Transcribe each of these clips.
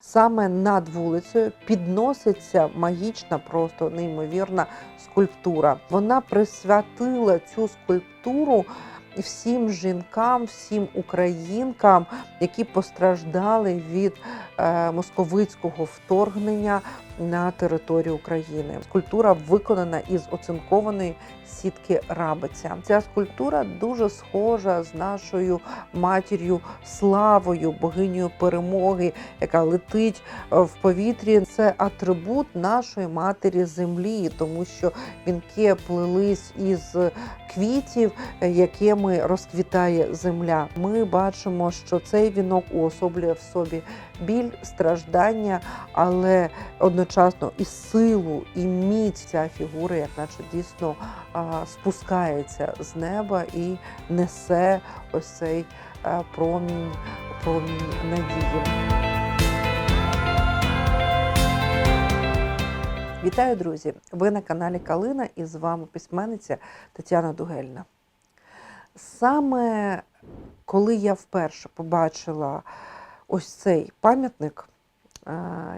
Саме над вулицею підноситься магічна, просто неймовірна скульптура. Вона присвятила цю скульптуру всім жінкам, всім українкам, які постраждали від е, московицького вторгнення на територію України. Скульптура виконана із оцинкованої сітки рабиця. Ця скульптура дуже схожа з нашою матір'ю Славою, богинею перемоги, яка летить е, в повітрі. Це атрибут нашої матері землі, тому що вінки плелись із квітів, якими розквітає земля. Ми бачимо, що цей вінок уособлює в собі біль, страждання, але одночасно і силу, і міць ця фігура, як наче дійсно спускається з неба і несе ось цей промінь, промінь надії. Вітаю, друзі! Ви на каналі Калина і з вами письменниця Тетяна Дугельна. Саме коли я вперше побачила ось цей пам'ятник, е,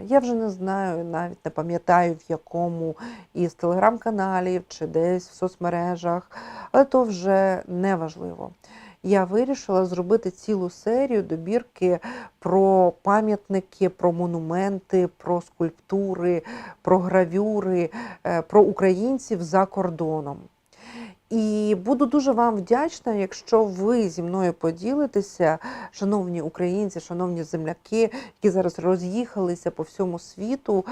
я вже не знаю, навіть не пам'ятаю, в якому із телеграм-каналів чи десь в соцмережах, але то вже не важливо. Я вирішила зробити цілу серію добірки про пам'ятники, про монументи, про скульптури, про гравюри, е, про українців за кордоном. І буду дуже вам вдячна, якщо ви зі мною поділитеся, шановні українці, шановні земляки, які зараз роз'їхалися по всьому світу.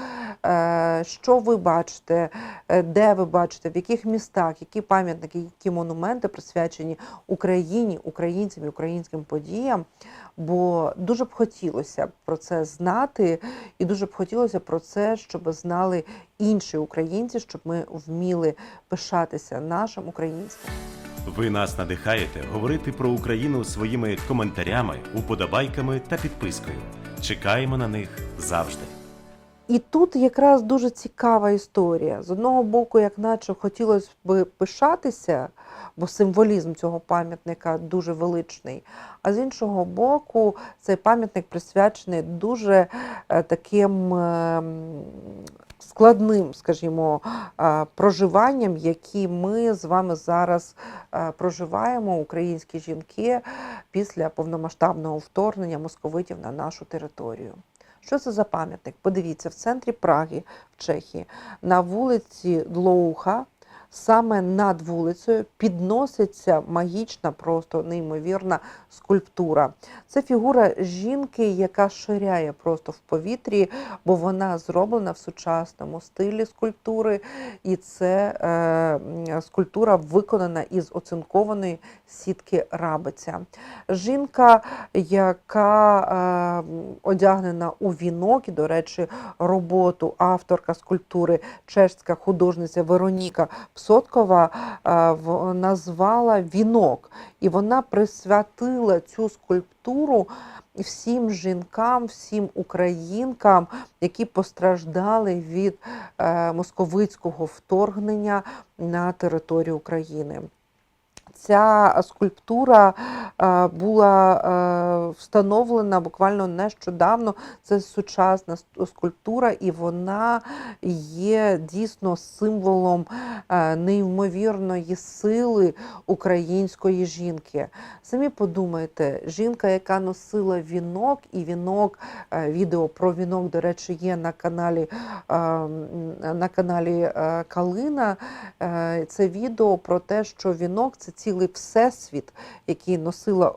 е, Що ви бачите, е, де ви бачите, в яких містах, які пам'ятники, які монументи присвячені Україні, українцям і українським подіям. Бо дуже б хотілося про це знати, і дуже б хотілося про це, щоб знали інші українці, щоб ми вміли пишатися нашим українським. Ви нас надихаєте говорити про Україну своїми коментарями, уподобайками та підпискою. Чекаємо на них завжди. І тут якраз дуже цікава історія. З одного боку, як наче хотілося б пишатися, бо символізм цього пам'ятника дуже величний. А з іншого боку, цей пам'ятник присвячений дуже е, таким е, м, складним, скажімо, проживанням, які ми з вами зараз проживаємо, українські жінки, після повномасштабного вторгнення московитів на нашу територію. Що це за пам'ятник? Подивіться, в центрі Праги, в Чехії, на вулиці Длоуха, саме над вулицею підноситься магічна, просто неймовірна скульптура. Це фігура жінки, яка ширяє просто в повітрі, бо вона зроблена в сучасному стилі скульптури, і це е, скульптура виконана із оцинкованої сітки рабиця. Жінка, яка е, одягнена у вінок, і, до речі, роботу авторка скульптури, чешська художниця Вероніка Псоткова е, в- назвала вінок, і вона присвятила цю скульптуру всім жінкам, всім українкам, які постраждали від е, московицького вторгнення на територію України. Ця скульптура е, була е, встановлена буквально нещодавно. Це сучасна скульптура, і вона є дійсно символом е, неймовірної сили української жінки. Самі подумайте, жінка, яка носила вінок, і вінок, е, відео про вінок, до речі, є на каналі, е, на каналі е, Калина. Е, Це відео про те, що вінок це цілий всесвіт, який носила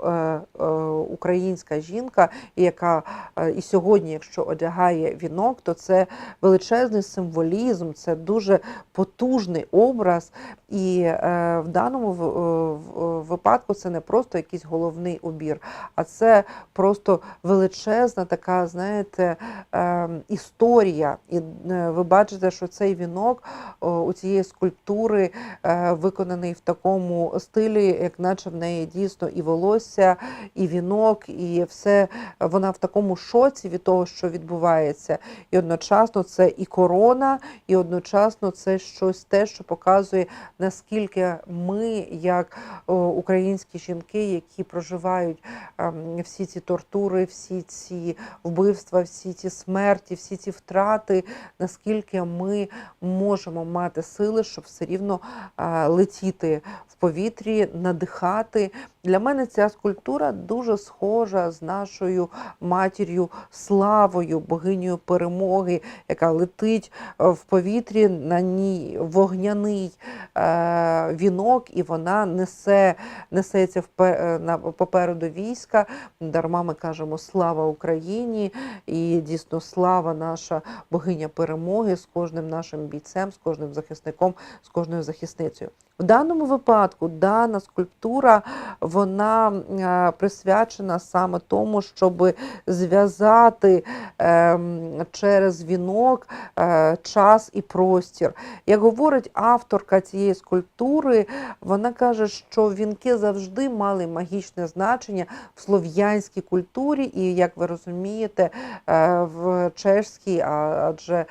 е, е, українська жінка, яка е, і сьогодні, якщо одягає вінок, то це величезний символізм, це дуже потужний образ. І е, в даному в- е, в- випадку це не просто якийсь головний убір, а це просто величезна така, знаєте, е, історія. І е, ви бачите, що цей вінок о, у цієї скульптури е, виконаний в такому стилі. Стилі, як наче в неї дійсно і волосся, і вінок, і все вона в такому шоці від того, що відбувається. І одночасно це і корона, і одночасно це щось те, що показує, наскільки ми, як українські жінки, які проживають ем, всі ці тортури, всі ці вбивства, всі ці смерті, всі ці втрати, наскільки ми можемо мати сили, щоб все рівно е, летіти в повітрі, надихати. Для мене ця скульптура дуже схожа з нашою матір'ю Славою, богинею перемоги, яка летить е, в повітрі, на ній вогняний е, вінок, і вона несе, несеться е, попереду війська. Дарма ми кажемо слава Україні, і дійсно слава наша богиня перемоги з кожним нашим бійцем, з кожним захисником, з кожною захисницею. В даному випадку дана скульптура вона е, присвячена саме тому, щоб зв'язати ем, через вінок е, час і простір. Як говорить авторка цієї скульптури, вона каже, що вінки завжди мали магічне значення в слов'янській культурі, і як ви розумієте, е, в чешській, адже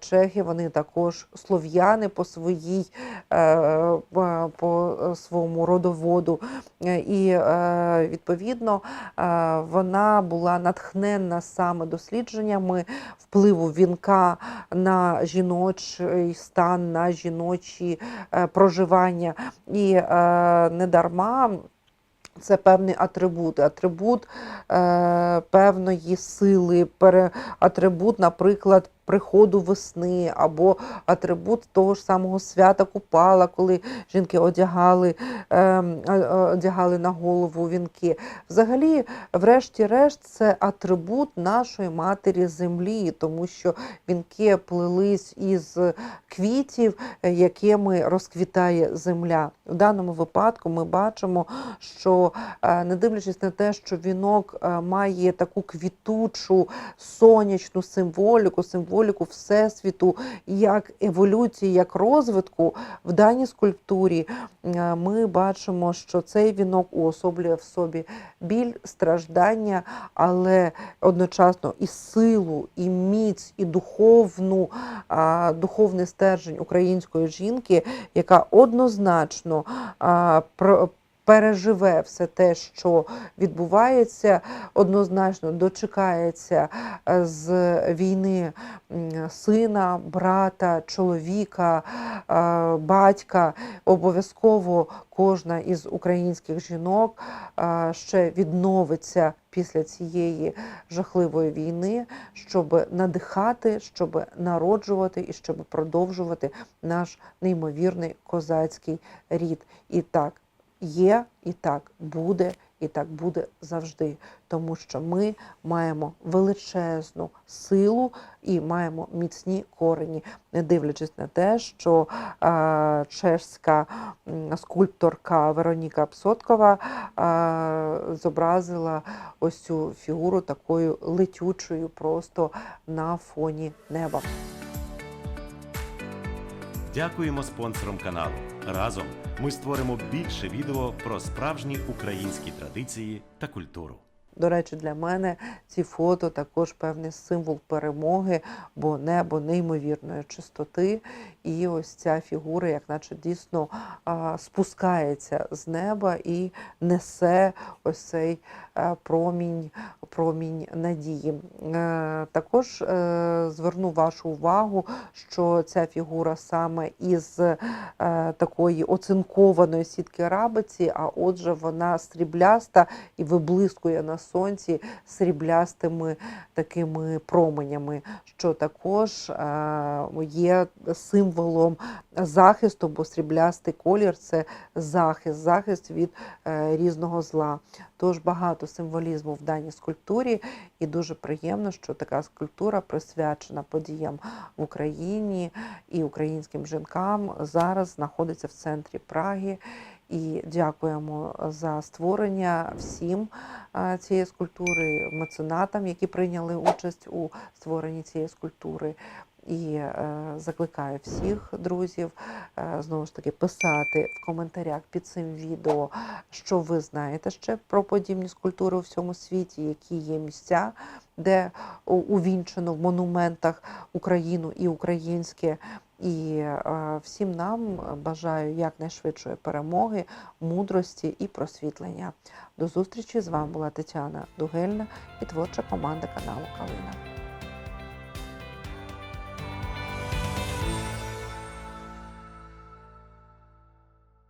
чехи вони також слов'яни по своїй по своєму родоводу. Е, І е, відповідно е, вона була натхненна саме дослідженнями впливу вінка на жіночий стан, на жіночі проживання. І е, не дарма. Це певний атрибут, атрибут е, певної сили, пере, атрибут, наприклад, приходу весни, або атрибут того ж самого свята Купала, коли жінки одягали, е, е, одягали на голову вінки. Взагалі, врешті-решт, це атрибут нашої матері землі, тому що вінки плелись із квітів, якими розквітає земля. У даному випадку ми бачимо, що е, не дивлячись на те, що вінок е, має таку квітучу сонячну символіку, символіку всесвіту, як еволюції, як розвитку, в даній скульптурі е, ми бачимо, що цей вінок уособлює в собі біль, страждання, але одночасно і силу, і міць, і духовну, духовний стержень української жінки, яка однозначно про- переживе все те, що відбувається, однозначно дочекається е, з війни сина, брата, чоловіка, е, батька. Обов'язково кожна із українських жінок е, ще відновиться після цієї жахливої війни, щоб надихати, щоб народжувати і щоб продовжувати наш неймовірний козацький рід. І так є, і так буде, і так буде завжди. Тому що ми маємо величезну силу і маємо міцні корені, не дивлячись на те, що чешська скульпторка Вероніка Псоткова зобразила ось цю фігуру такою летючою просто на фоні неба. Дякуємо спонсорам каналу. Разом ми створимо більше відео про справжні українські традиції та культуру. До речі, для мене ці фото також певний символ перемоги, бо небо неймовірної чистоти. І ось ця фігура, як наче дійсно спускається з неба і несе ось цей промінь, промінь надії. Е, Також е, зверну вашу увагу, що ця фігура саме із е, такої оцинкованої сітки рабиці, а отже, вона срібляста і виблискує на сонці сріблястими такими променями, що також е, є символом захисту, бо сріблястий колір це захист, захист від е, різного зла. Тож багато символізму в даній скульптурі, і дуже приємно, що така скульптура присвячена подіям в Україні і українським жінкам зараз знаходиться в центрі Праги. І дякуємо за створення всім цієї скульптури, меценатам, які прийняли участь у створенні цієї скульптури. І е, закликаю всіх друзів е, знову ж таки писати в коментарях під цим відео, що ви знаєте ще про подібні скульптури у всьому світі, які є місця, де увінчено в монументах Україну і українське. І е, всім нам бажаю якнайшвидшої перемоги, мудрості і просвітлення. До зустрічі з вами була Тетяна Дугельна і творча команда каналу Калина.